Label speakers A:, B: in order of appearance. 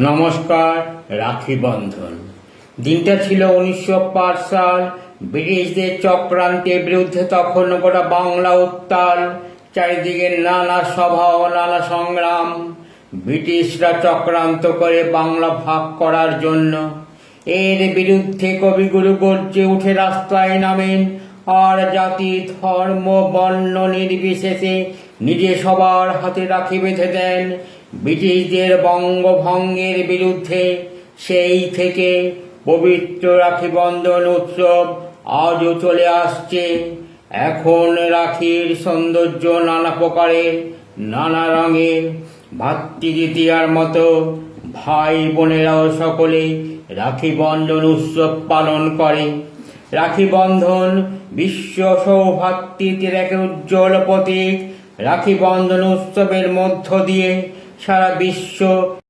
A: নমস্কার, রাখি বন্ধন। দিনটা ছিল উনিশশো পাঁচ সাল। ব্রিটিশদের চক্রান্তের বিরুদ্ধে তখন গোটা বাংলা উত্তাল, চারিদিকে নানা সভা ও নানা সংগ্রাম। ব্রিটিশরা চক্রান্ত করে বাংলা ভাগ করার জন্য। এর বিরুদ্ধে কবিগুরু গর্জে উঠে রাস্তায় নামেন আর জাতি ধর্ম, বর্ণ নির্বিশেষে নিজে সবার হাতে রাখি বেঁধে দেন। ব্রিটিশদের বঙ্গভঙ্গের বিরুদ্ধে সেই থেকে পবিত্র রাখি বন্ধন উৎসব আজও চলে আসছে। এখন রাখির সৌন্দর্য নানা প্রকারে নানা রঙের। ভাতৃদ্বিতীয়ার মতো ভাই বোনেরাও সকলে রাখি বন্ধন উৎসব পালন করে। রাখি বন্ধন বিশ্ব সৌভাতৃত্বের এক উজ্জ্বল প্রতীক। রাখি বন্ধন উৎসবের মধ্য দিয়ে সারা বিশ্ব